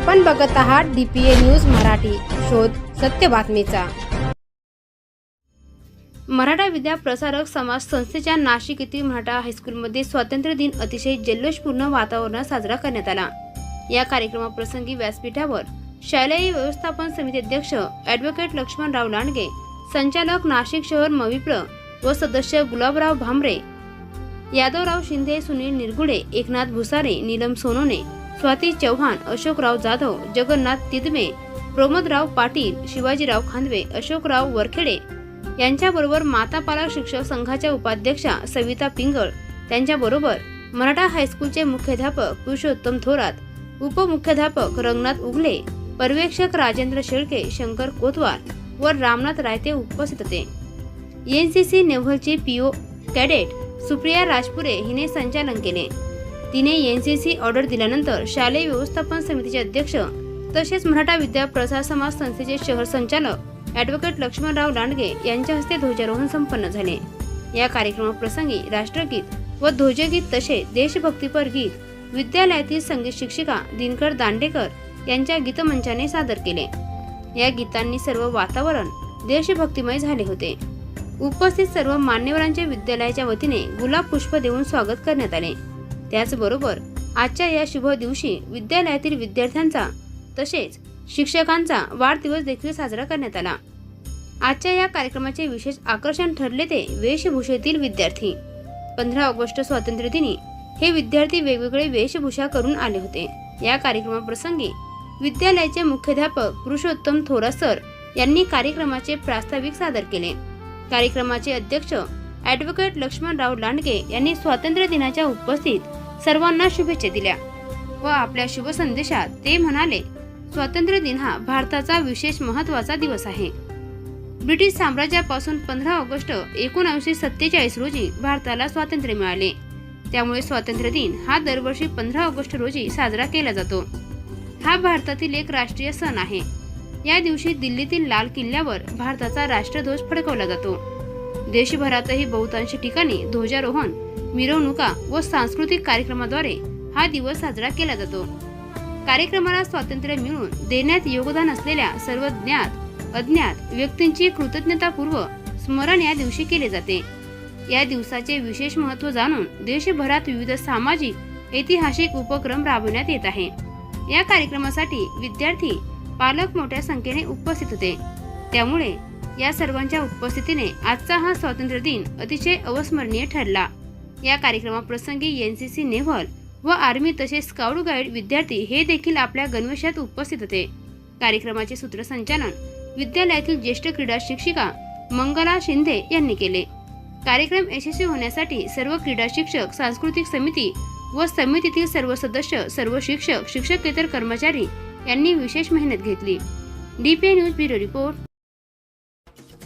आपण बघत आहात डीपीए न्यूज मराठी. शोध सत्य बातमीचा. मराठा विद्या प्रसारक समाज संस्थेच्या नाशिक येथील मराठा हायस्कूलमध्ये स्वातंत्र्य दिन अतिशय जल्लोषपूर्ण वातावरणात साजरा करण्यात आला. या कार्यक्रमाप्रसंगी व्यासपीठावर शालेय व्यवस्थापन समिती अध्यक्ष ॲडव्होकेट लक्ष्मणराव लांडगे संचालक नाशिक शहर मविप्र व सदस्य गुलाबराव भांबरे यादवराव शिंदे सुनील निरगुडे एकनाथ भुसारे नीलम सोनोने स्वाती चव्हाण अशोकराव जाधव जगन्नाथ तिदमे प्रमोदराव पाटील शिवाजीराव खांदवे अशोकराव वरखेडे यांच्याबरोबर माता पालक शिक्षक संघाच्या उपाध्यक्षा सविता पिंगळ त्यांच्याबरोबर मराठा हायस्कूलचे मुख्याध्यापक पुरुषोत्तम थोरात उपमुख्याध्यापक रंगनाथ उगले पर्यवेक्षक राजेंद्र शेळके शंकर कोतवाल व रामनाथ रायते उपस्थित होते. सी नेव्हलचे पीओ कॅडेट सुप्रिया राजपुरे हिने संचालन केले. तिने एन सी सी ऑर्डर दिल्यानंतर शालेय व्यवस्थापन समितीचे अध्यक्ष तसेच मराठा विद्या प्रसार समाज संस्थेचे शहर संचालक ॲडव्होकेट लक्ष्मणराव लांडगे यांच्या हस्ते ध्वजारोहण संपन्न झाले. या कार्यक्रमाप्रसंगी राष्ट्रगीत व ध्वजगीत तसे देशभक्तीपर गीत विद्यालयातील संगीत शिक्षिका दिनकर दांडेकर यांच्या गीतमंचाने सादर केले. या गीतांनी सर्व वातावरण देशभक्तिमय झाले होते. उपस्थित सर्व मान्यवरांचे विद्यालयाच्या वतीने गुलाब पुष्प देऊन स्वागत करण्यात आले. त्याचबरोबर आजच्या या शुभ दिवशी विद्यालयातील विद्यार्थ्यांचा तसेच शिक्षकांचा वाढदिवस देखील साजरा करण्यात आला. आजच्या या कार्यक्रमाचे विशेष आकर्षण ठरले ते वेशभूषेतील विद्यार्थी. पंधरा ऑगस्ट स्वातंत्र्य दिनी हे विद्यार्थी वेगवेगळे वेशभूषा करून आले होते. या कार्यक्रमाप्रसंगी विद्यालयाचे मुख्याध्यापक पुरुषोत्तम थोरा सर यांनी कार्यक्रमाचे प्रास्ताविक सादर केले. कार्यक्रमाचे अध्यक्ष ॲडव्होकेट लक्ष्मणराव लांडगे यांनी स्वातंत्र्य दिनाच्या उपस्थित सर्वांना शुभेच्छा दिल्या व आपल्या शुभ संदेशात ते म्हणाले स्वातंत्र्य दिन हा भारताचा विशेष महत्त्वाचा दिवस आहे. ब्रिटिश साम्राज्यापासून पंधरा ऑगस्ट एकोणीसशे सत्तेचाळीस रोजी भारताला स्वातंत्र्य मिळाले. त्यामुळे स्वातंत्र्य दिन हा दरवर्षी पंधरा ऑगस्ट रोजी साजरा केला जातो. हा भारतातील एक राष्ट्रीय सण आहे. या दिवशी दिल्लीतील लाल किल्ल्यावर भारताचा राष्ट्रध्वज फडकवला जातो. देशभरातही बहुतांश ठिकाणी ध्वजारोहण मिरवणुका व सांस्कृतिक कार्यक्रमाद्वारे हा दिवस साजरा केला जातो. कार्यक्रमाला स्वातंत्र्य मिळवून देण्यात योगदान असलेल्या सर्व ज्ञात अज्ञात व्यक्तींची कृतज्ञतापूर्व स्मरण या दिवशी केले जाते. या दिवसाचे विशेष महत्त्व जाणून देशभरात विविध सामाजिक ऐतिहासिक उपक्रम राबवण्यात येत आहे. या कार्यक्रमासाठी विद्यार्थी पालक मोठ्या संख्येने उपस्थित होते. त्यामुळे या सर्वांच्या उपस्थितीने आजचा हा स्वातंत्र्य दिन अतिशय अविस्मरणीय ठरला. या कार्यक्रमाप्रसंगी एन सी सी नेव्हल व आर्मी तसेच स्काउट गाईड विद्यार्थी हे देखील आपल्या गणवेशात उपस्थित होते. कार्यक्रमाचे सूत्रसंचालन विद्यालयातील ज्येष्ठ क्रीडा शिक्षिका मंगला शिंदे यांनी केले. कार्यक्रम यशस्वी होण्यासाठी सर्व क्रीडा शिक्षक सांस्कृतिक समिती व समितीतील सर्व सदस्य सर्व शिक्षक शिक्षकेतर कर्मचारी यांनी विशेष मेहनत घेतली. DPA news bureau report.